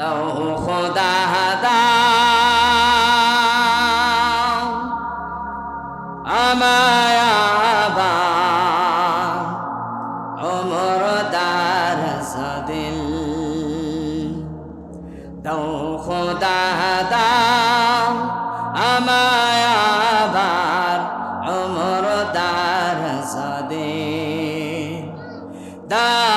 দাও খোদা, দাও আমায় অমর দারস দিল দাও খোদা, দাও আমায় অমর দারস দিল দাওয়ালির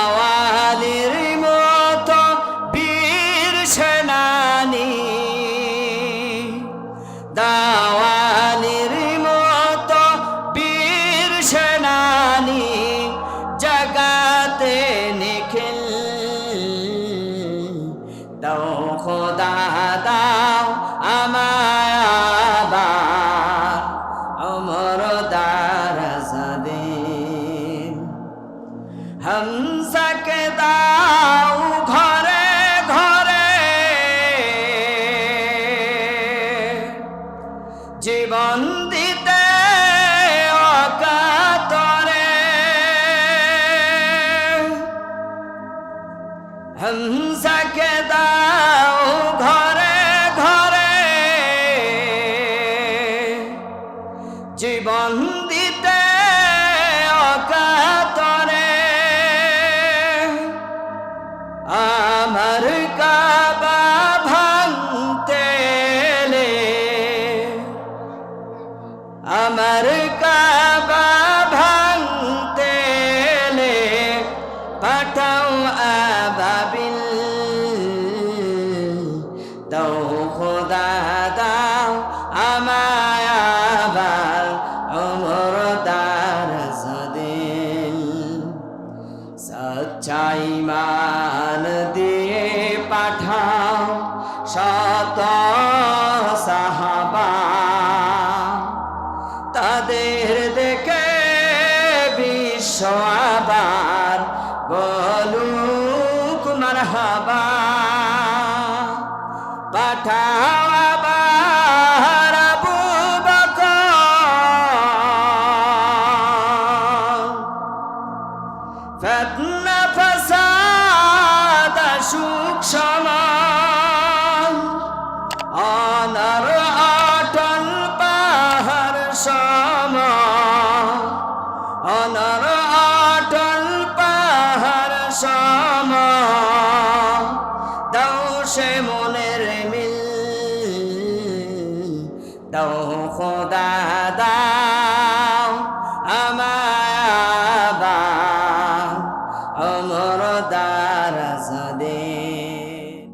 দাওয়ালির মতো বীর সেনানি জগাতে নিখিল। দাও খোদা দাও আমায় অমর দারসাদিন হমসাকে দাও জীবন দিতে অকাতরে। হংসাকে দাও ঘরে ঘরে। জীবন আমার কাবা ভাঙতে পাঠাও আবাবিল। দাও খোদা, দাও অমর দারসদিন সচ্চাই মান দিয়ে পাঠাও শত সাহাবা। তাদের দেখে বিশ্ব আবার বলুক মারহাবা। পাঠাও সুখ Đầu 打